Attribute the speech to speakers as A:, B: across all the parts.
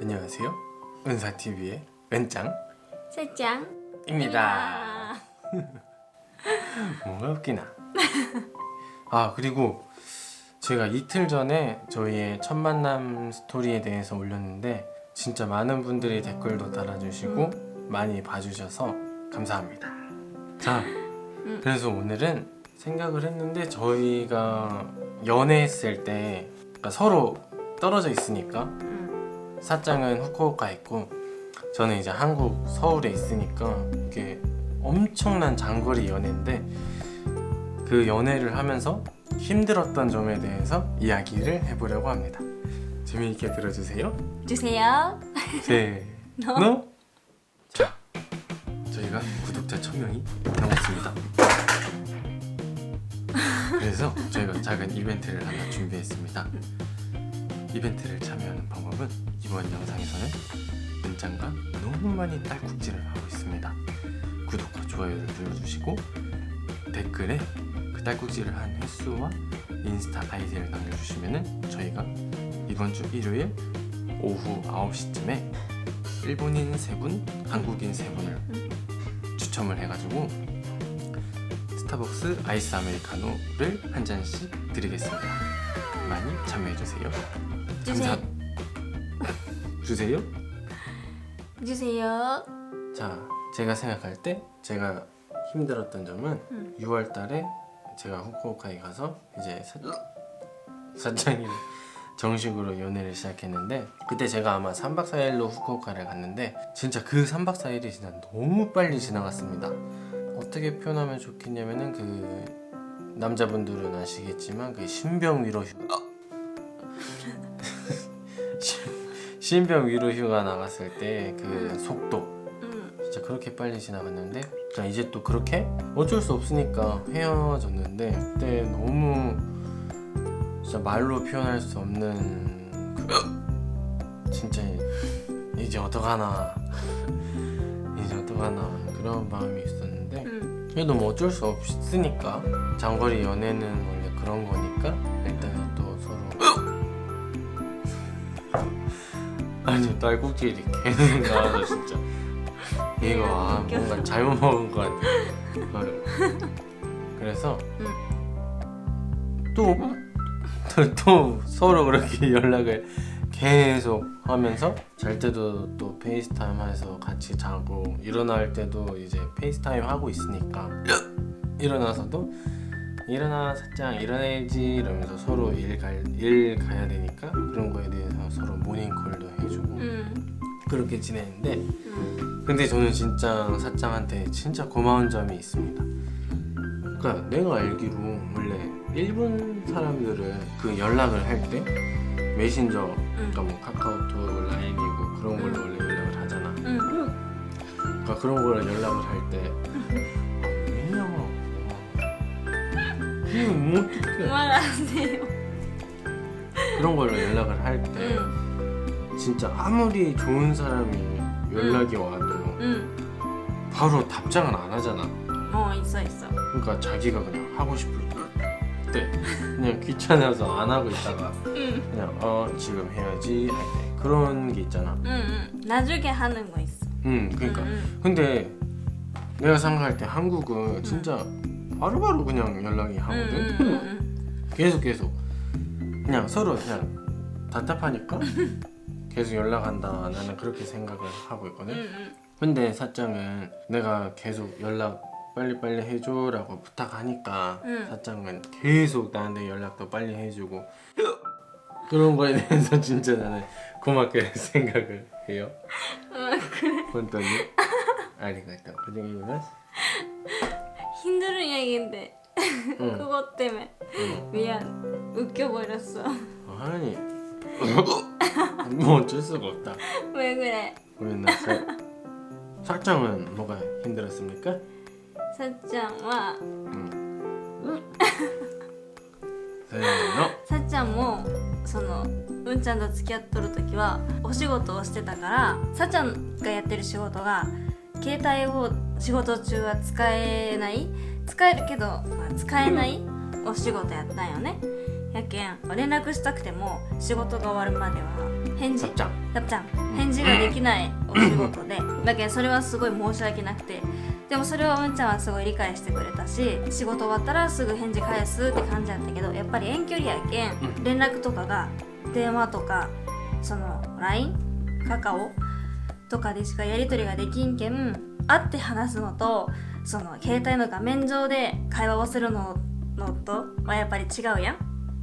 A: 안녕하세요. 은사 TV의 은짱 세짱입니다. 뭔가 웃기나? 아 그리고 제가 이틀 전에 저희의 첫 만남 스토리에 대해서 올렸는데 진짜 많은 분들이 댓글도 달아주시고 많이 봐주셔서 감사합니다. 자, 음. 그래서 오늘은 생각을 했는데 저희가 연애했을 때 그러니까 서로 떨어져 있으니까
B: 음.
A: 사장은 후쿠오카에 있고 저는 이제 한국 서울에 있으니까 이게 엄청난 장거리 연애인데 그 연애를 하면서 힘들었던 점에 대해서 이야기를 해보려고 합니다. 재미있게 들어주세요.
B: 주세요.
A: 네. 너. 너? 자, 저희가 구독자 천 명이 넘었습니다. 그래서 저희가 작은 이벤트를 하나 준비했습니다. 이벤트를 참여하는 방법은 이번 영상에서는 문장과 너무 많이 딸꾹질을 하고 있습니다. 구독과 좋아요를 눌러주시고 댓글에 그 딸꾹질을 한 횟수와 인스타 아이디를 남겨주시면은 저희가 이번 주 일요일 오후 9시쯤에 일본인 3분, 한국인 3분을 추첨을 해가지고 스타벅스 아이스 아메리카노를 한 잔씩 드리겠습니다. 많이 참여해주세요. 주세요. 주세요?
B: 주세요.
A: 자, 제가 생각할 때 제가 힘들었던 점은
B: 음.
A: 6월 달에 제가 후쿠오카에 가서 이제 사장님 정식으로 연애를 시작했는데 그때 제가 아마 3박 4일로 후쿠오카를 갔는데 진짜 그 3박 4일이 진짜 너무 빨리 지나갔습니다. 어떻게 표현하면 좋겠냐면은 그 남자분들은 아시겠지만 그 신병 위로 휴... 신병 위로 휴가 나갔을 때그 음. 속도.
B: 음.
A: 진짜 그렇게 빨리 지나갔는데 자 이제 또 그렇게 어쩔 수 없으니까 헤어졌는데 그때 너무 진짜 말로 표현할 수 없는 그 진짜 이제 어떡하나. 이제 어떡하나 그런 마음이 있었는데
B: 음.
A: 그래도 뭐 어쩔 수 없으니까 장거리 연애는 원래 그런 거니까 일단은 또 서로 아니 딸꾹질이 계속 나와서 진짜 이거 아 뭔가 잘못 먹은 것 같아 어. 그래서 또, 또, 또 서로 그렇게 연락을 계속 하면서 잘 때도 또 페이스타임 해서 같이 자고 일어날 때도 이제 페이스타임 하고 있으니까 일어나서도 일어나 사장 일어나야지 이러면서 서로 일, 갈, 일 가야 되니까 그런 거에 대해서 서로 모닝콜도 해주고
B: 음.
A: 그렇게 지내는데
B: 음.
A: 근데 저는 진짜 사장한테 진짜 고마운 점이 있습니다. 그러니까 내가 알기로 원래 일본 사람들은 그 연락을 할 때 메신저, 그러니까 뭐 카카오톡, 라인이고 그런 걸로 음. 원래 연락을 하잖아. 그러니까 그런 걸로 연락을 할 때. 이거 어떡해.
B: 말안 해요.
A: 그런 걸로 연락을 할 때 진짜 아무리 좋은 사람이 연락이 와도
B: 응.
A: 바로 답장은 안 하잖아.
B: 어 있어 있어.
A: 그러니까 자기가 그냥 하고 싶을 때 네. 그냥 귀찮아서 안 하고 있다가
B: 응.
A: 그냥 어 지금 해야지 할 때 그런 게 있잖아.
B: 응, 응. 나중에 하는 거 있어.
A: 응 그러니까
B: 응,
A: 근데 내가 생각할 때 한국은 진짜 바로바로 그냥 연락이 하거든.
B: 응, 응, 응.
A: 계속 계속 그냥 서로 그냥 답답하니까 계속 연락한다 나는 그렇게 생각을 하고 있거든.
B: 음, 음.
A: 근데 사장은 내가 계속 연락 빨리빨리 해줘라고 부탁하니까
B: 응.
A: 사장은 계속 나한테 연락도 빨리 해주고 그런 거에 대해서 진짜 나는 고맙게 생각을 해요. 아, 본토니? 아리가또 고생했어
B: 힘든 얘기인데
A: 응.
B: 그것 때문에
A: 응.
B: 미안. 웃겨버렸어.
A: 아니. 뭐 어쩔 수가 없다.
B: 왜 그래
A: ごめんなさい。 사장은 뭐가 힘들었습니까?
B: さっちゃんは
A: せーの。
B: さっちゃんもそのうんちゃんと付き合っとる時はお仕事をしてたからさっちゃんがやってる仕事が携帯を仕事中は使えない使えるけどまあ使えないお仕事やったんよね やけん連絡したくても仕事が終わるまでは返事
A: 답장
B: たっちゃん。返事ができないお仕事で。だけどそれはすごい申し訳なくて。でもそれをうんちゃんはすごい理解してくれたし仕事終わったらすぐ返事返すって感じだったけどやっぱり遠距離やけん。連絡とかが電話とかその LINE カカオとかでしかやり取りができんけん会って話すのとその携帯の画面上で会話をするののとはやっぱり違うやん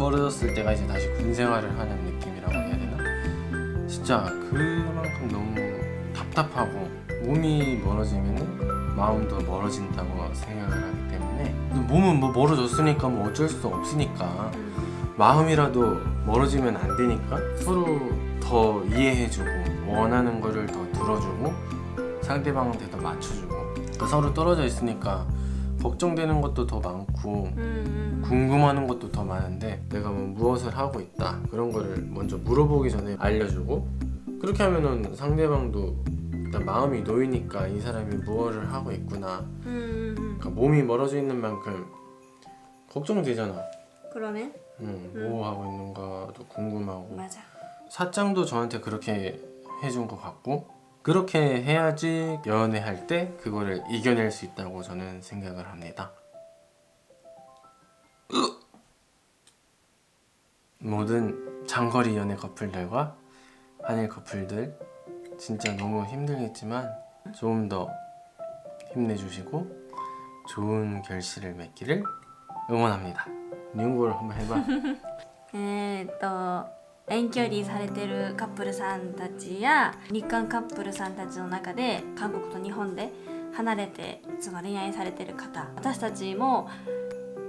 A: 멀어졌을 때가 이제 다시 군 생활을 하는 느낌이라고 해야 되나? 진짜 그만큼 너무 답답하고 몸이 멀어지면은 마음도 멀어진다고 생각을 하기 때문에 몸은 뭐 멀어졌으니까 뭐 어쩔 수 없으니까 마음이라도 멀어지면 안 되니까 서로 더 이해해주고 원하는 거를 더 들어주고 상대방한테 더 맞춰주고 그러니까 서로 떨어져 있으니까 걱정되는 것도 더 많고
B: 음, 음, 음.
A: 궁금하는 것도 더 많은데 내가 뭐 무엇을 하고 있다 그런 거를 먼저 물어보기 전에 알려주고 그렇게 하면은 상대방도 일단 마음이 놓이니까 이 사람이 무엇을 하고 있구나
B: 음. 음
A: 그러니까 몸이 멀어져 있는 만큼 걱정되잖아
B: 그러네.
A: 뭐 음, 음. 뭐 하고 있는가도 궁금하고
B: 맞아.
A: 사장도 저한테 그렇게 해준 것 같고 그렇게 해야지 연애할 때 그거를 이겨낼 수 있다고 저는 생각을 합니다. 으! 모든 장거리 연애 커플들과 한일 커플들 진짜 너무 힘들겠지만 좀 더 힘내주시고 좋은 결실을 맺기를 응원합니다. 니은고를 한번 해봐.
B: えーっと 遠距離されてるカップルさんたちや日韓カップルさんたちの中で韓国と日本で離れてその恋愛されてる方私たちも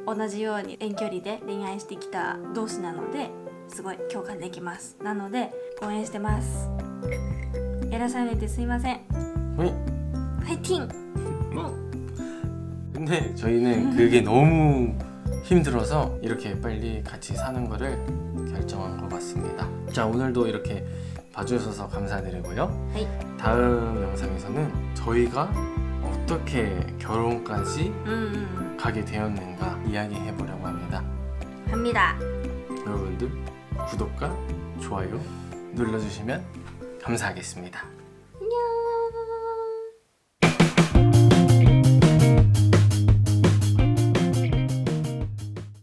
B: 同じように遠距離で恋愛してきた同士なのですごい共感できますなので応援してますやらされてすいません
A: 응?
B: ファイティン
A: 근데 저희는 그게 너무 힘들어서 이렇게 빨리 같이 사는 거를 결정한 것 같습니다. 자, 오늘도 이렇게 봐주셔서 감사드리고요.
B: 하이.
A: 다음 영상에서는 저희가 어떻게 결혼까지
B: 음, 음, 음.
A: 가게 되었는가 이야기해 보려고 합니다.
B: 합니다.
A: 여러분들 구독과 좋아요 눌러주시면 감사하겠습니다.